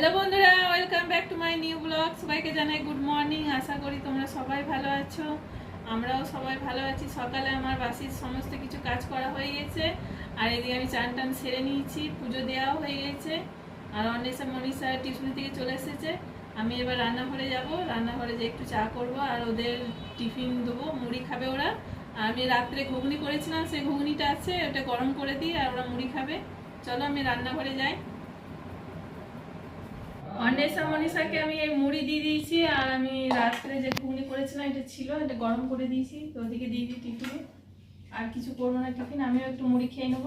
Hello বন্ধুরা welcome back to my new blog সবাইকে জানাই গুড মর্নিং আশা করি তোমরা সবাই ভালো আছো। আমরাও সবাই ভালো আছি। সকালে আমার বাসির সমস্ত কিছু কাজ করা হয়ে গেছে। আর এদিকে আমি চান টান সেরে নিয়েছি, পুজো দেওয়াও হয়ে গেছে। আর অন্বেষা, মনীষা টিউশনি থেকে চলে এসেছে। আমি এবার রান্নাঘরে যাব। রান্নাঘরে যে একটু চা করব, আর ওদের টিফিন দেবো, মুড়ি খাবে ওরা। আমি রাত্রে ঘুগনি করেছিলাম, সেই ঘুগনিটা আছে, ওটা গরম করে দিই, আর ওরা মুড়ি খাবে। চলো আমি রান্নাঘরে যাই। অন্বেষা মনীষাকে আমি এই মুড়ি দিয়ে দিয়েছি, আর আমি রাত্রে যে ঘুগনি করেছিলাম এটা ছিল, এটা গরম করে দিয়েছি, তো ওদিকে দিয়ে দিই টিফিনে। আর কিছু করব না টিফিন, আমিও একটু মুড়ি খেয়ে নেব।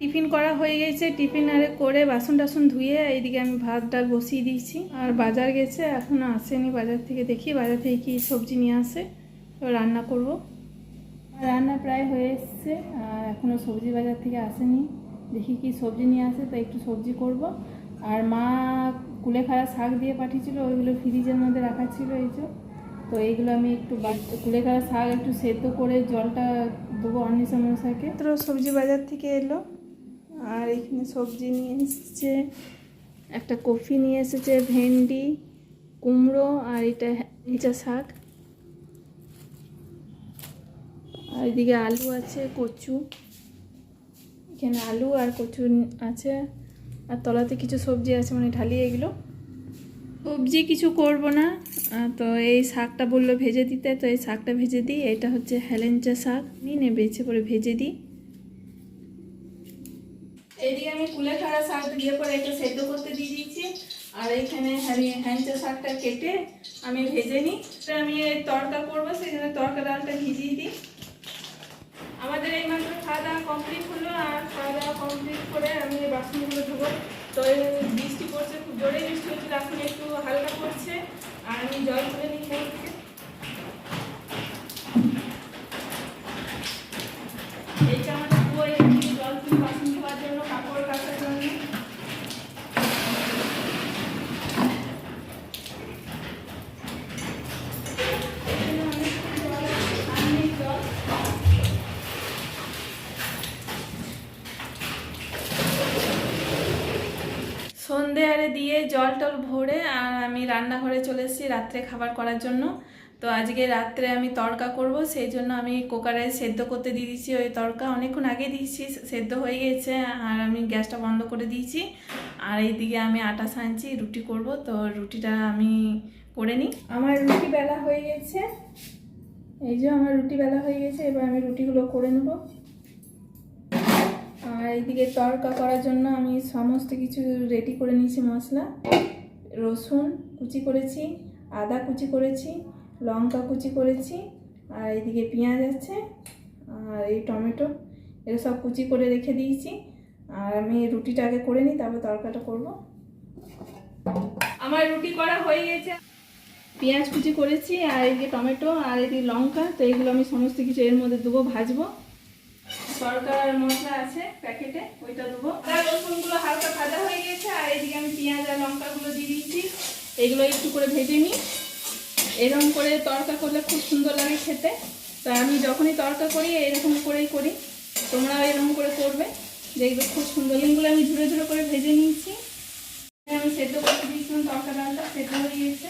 টিফিন করা হয়ে গেছে, টিফিন আরে করে বাসন টাসন ধুয়ে এইদিকে আমি ভাত, ডাল বসিয়ে দিয়েছি। আর বাজার গেছে এখনও আসেনি বাজার থেকে, দেখি বাজার থেকে কি সবজি নিয়ে আসে, তো রান্না করব। রান্না প্রায় হয়ে এসছে, আর এখনও সবজি বাজার থেকে আসেনি। দেখি কি সবজি নিয়ে আসে, তো একটু সবজি করব। আর মা কুলেখাড়া শাক দিয়ে পাঠিয়েছিল, ওইগুলো ফ্রিজের মধ্যে রাখা ছিল এই যে। তো এইগুলো আমি একটু কুলেখাড়া শাক একটু সেদ্ধ করে জলটা দেবো অন্বেষা মশাকে তো সবজি বাজার থেকে এলো, আর এখানে সবজি নিয়ে এসেছে, একটা কফি নিয়ে এসেছে, ভেন্ডি, কুমড়ো, আর এটা হিচা শাক। আর এদিকে আলু আছে, কচু। এখানে আলু আর কচু আছে? আর তলাতে কিছু সবজি আছে মানে ঢালিয়ে এগুলো? সবজি কিছু করব না। তো এই শাকটা বলল ভেজে দিতে তো এই শাকটা ভেজে দিই। এটা হচ্ছে হেলেঞ্চা শাক। নিয়ে বেছে করে ভেজে দিই। এইদিকে আমি কুলেখাড়া শাক দিয়ে পরে একটা সেদ্ধ করতে দিয়ে দিয়েছি। আর এইখানে হ্যাঞ্চা শাকটা কেটে আমি ভেজে নিই। তো আমি এই তড়কা করব সেখানে তরকা ডালটা ভিজিয়ে দিই। আমাদের এই মাত্র খাওয়া দাওয়া কমপ্লিট হলো আর খাওয়া দাওয়া কমপ্লিট করে আমি বাসনগুলো ধুবো। তো বৃষ্টি পড়ছে, খুব জোরে বৃষ্টি হচ্ছে এখন একটু হালকা পড়ছে। আর আমি জল তুলে নিই এখান থেকে। এইটা আমাদের কুয়ো এখান থেকে জল তুলে বাসন ধোয়ার জন্য কাপড় কাচার জন্য এখানে অনেক জল আছে, সামনেই জল সন্ধে আরে দিয়ে জল টল ভরে আর আমি রান্নাঘরে চলে এসেছি রাত্রে খাবার করার জন্য। তো আজকে রাত্রে আমি তড়কা করব, সেই জন্য আমি কুকারে সেদ্ধ করতে দিয়ে দিয়েছি ওই তড়কা। অনেকক্ষণ আগে দিয়েছি সেদ্ধ হয়ে গেছে আর আমি গ্যাসটা বন্ধ করে দিয়েছি। আর এইদিকে আমি আটা সানছি, রুটি করব। তো রুটিটা আমি করে নিই। আমার রুটি বেলা হয়ে গেছে। এই যে আমার রুটি বেলা হয়ে গেছে, এবার আমি রুটিগুলো করে নেব। আর এইদিকে তড়কা করার জন্য আমি সমস্ত কিছু রেডি করে নিয়েছি, মশলা। রসুন কুচি করেছি, আদা কুচি করেছি, লঙ্কা কুচি করেছি, আর এইদিকে পেঁয়াজ আছে, আর এই টমেটো এগুলো সব কুচি করে রেখে দিয়েছি। আর আমি রুটিটা আগে করে নিই, তারপর তড়কাটা করব। আমার রুটি করা হয়ে গেছে। পেঁয়াজ কুচি করেছি, আর এইদিকে টমেটো, আর এইদিকে লঙ্কা, তো এইগুলো আমি সমস্ত কিছু এর মধ্যে দেবো, ভাজবো। সরকার মশলা আছে, প্যাকেটে, ওইটা দেবো। আর রসুনগুলো হালকা ভাজা হয়ে গেছে, আর এদিকে আমি পেঁয়াজ আর লঙ্কাগুলো দিয়ে দিয়েছি এগুলো একটু করে ভেজে নিই। এরকম করে তড়কা করলে খুব সুন্দর লাগে খেতে। তা আমি যখনই তড়কা করি, এরকম করেই করি। তোমরাও এরকম করে করবে, দেখবে খুব সুন্দর। এগুলো আমি ঝুড়ে ঝুড়ে করে ভেজে নিয়েছি। আমি সেদ্ধ করতে দিয়েছিলাম তড়কা ডালটা সেদ্ধ হয়ে গেছে।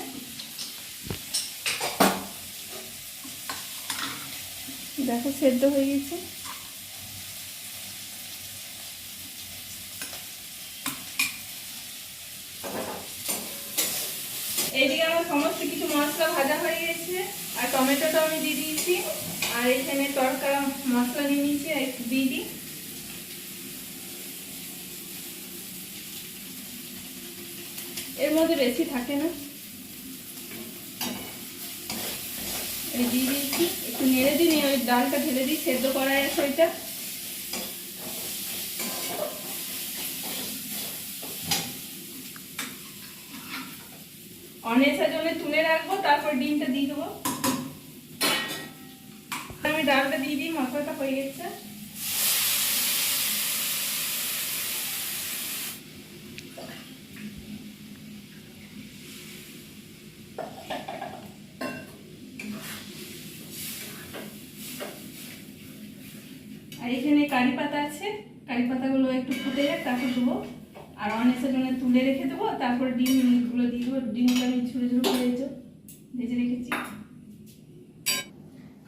দেখো, সেদ্ধ হয়ে গেছে এইদিকে আমার সমস্ত কিছু মশলা ভাজা হয়ে গেছে আর টমেটোটাও আমি দিয়ে দিয়েছি। আর এখানে তরকা, মশলা নিয়ে নিয়েছি দিয়ে দিই। এর মধ্যে বেশি থাকে না। দিয়ে দিয়েছি। একটু নেড়ে দিই ওই ডালটা ঢেলে দিই, সেদ্ধ করা আছে ওইটা অনেসার জন্য তুলে রাখব, তারপর ডিমটা দিয়ে দেবো। আমি ডালটা দিয়ে দিই, মশলাটা হয়ে গেছে। আর এখানে কারি পাতা আছে, কারি পাতাগুলো একটু ফুটে যাক, তারপর দেবো। আর অনেসের জন্য তুলে রেখে দেবো, তারপরে ডিমগুলো দিয়ে দেবো। ডিমগুলো আমি ঝুড়ে ঝুড়ে ভেজে রেখেছি।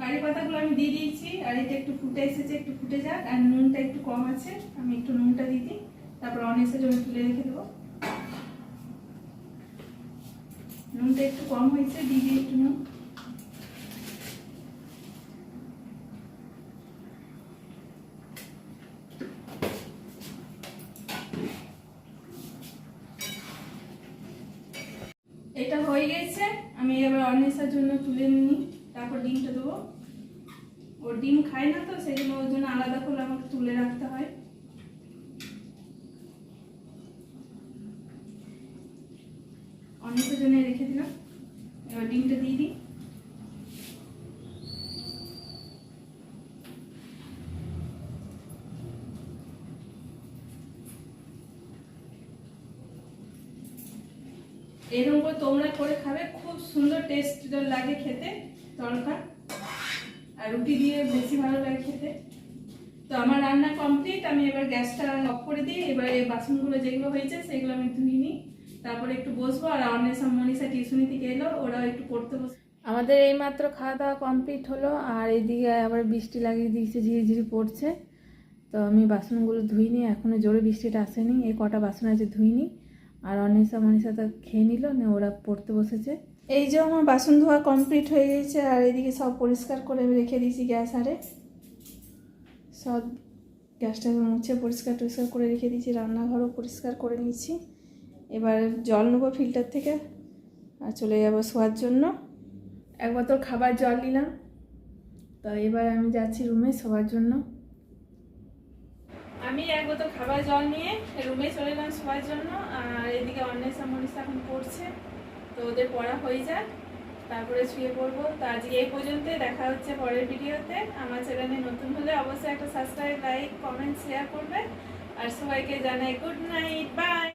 কারি পাতাগুলো আমি দিয়ে দিয়েছি, আর এটা একটু ফুটে এসেছে, একটু ফুটে যাক, আর নুনটা একটু কম আছে, আমি একটু নুনটা দিয়ে দিই, তারপর অনেসের জন্য তুলে রেখে দেবো। নুনটা একটু কম হয়েছে, দিয়ে দিই একটু নুন। এটা হয়ে গেছে, আমি এবার অনেসার জন্য তুলে নিই। তারপর ডিমটা দেবো। ওর ডিম খায় না তো, সেই জন্য ওর জন্য আলাদা করে আমাকে তুলে রাখতে হয়। অনেকের জন্য রেখে দিলাম। এবার ডিমটা দিয়ে দিই। এরকম করে তোমরা করে খাবে, খুব সুন্দর টেস্ট লাগে খেতে। তড়কা আর রুটি দিয়ে বেশি ভালো লাগে খেতে। তো আমার রান্না কমপ্লিট আমি এবার গ্যাসটা অফ করে দিই এবার এই বাসনগুলো যেগুলো হয়েছে সেগুলো আমি ধুয়ে নিই। তারপরে একটু বসবো আর অন্বেষা মনীষা টিউশনি থেকে এলো, ওরাও একটু পড়তে বসে আমাদের এই মাত্র খাওয়া দাওয়া কমপ্লিট হলো আর এইদিকে আবার বৃষ্টি লাগিয়ে দিয়েছে, ঝিরি ঝিরি পড়ছে। তো আমি বাসনগুলো ধুই ধুইনি এখনও জোরে বৃষ্টিটা আসেনি, এই কটা বাসন আছে ধুই ধুইনি আর অনিশা মনীষা তো খেয়ে নিল ওরা পড়তে বসেছে। এই যে আমার বাসন ধোয়া কমপ্লিট হয়ে গেছে, আর এদিকে সব পরিষ্কার করে আমি রেখে দিয়েছি গ্যাস আরে। সব গ্যাসটা মুছে পরিষ্কার টরিষ্কার করে রেখে দিয়েছি, রান্নাঘরও পরিষ্কার করে নিয়েছি। এবার জল নেব ফিল্টার থেকে, আর চলে যাব শোয়ার জন্য। এক বোতল খাবার জল নিলাম। তো এবার আমি যাচ্ছি রুমে শোয়ার জন্য। আমি এক বোতল খাবার জল নিয়ে রুমে চলে এলাম শোয়ার জন্য, আর এদিকে অন্বেষা মনীষা এখন পড়ছে। তো ওদের পড়া হয়ে যাক। তারপরে শুয়ে পড়ব। তো আজকে এই পর্যন্ত দেখা হচ্ছে পরের ভিডিওতে। আমার চ্যানেলে নতুন হলে অবশ্যই একটা সাবস্ক্রাইব লাইক কমেন্ট শেয়ার করবে। আর সবাইকে জানাই গুড নাইট বাই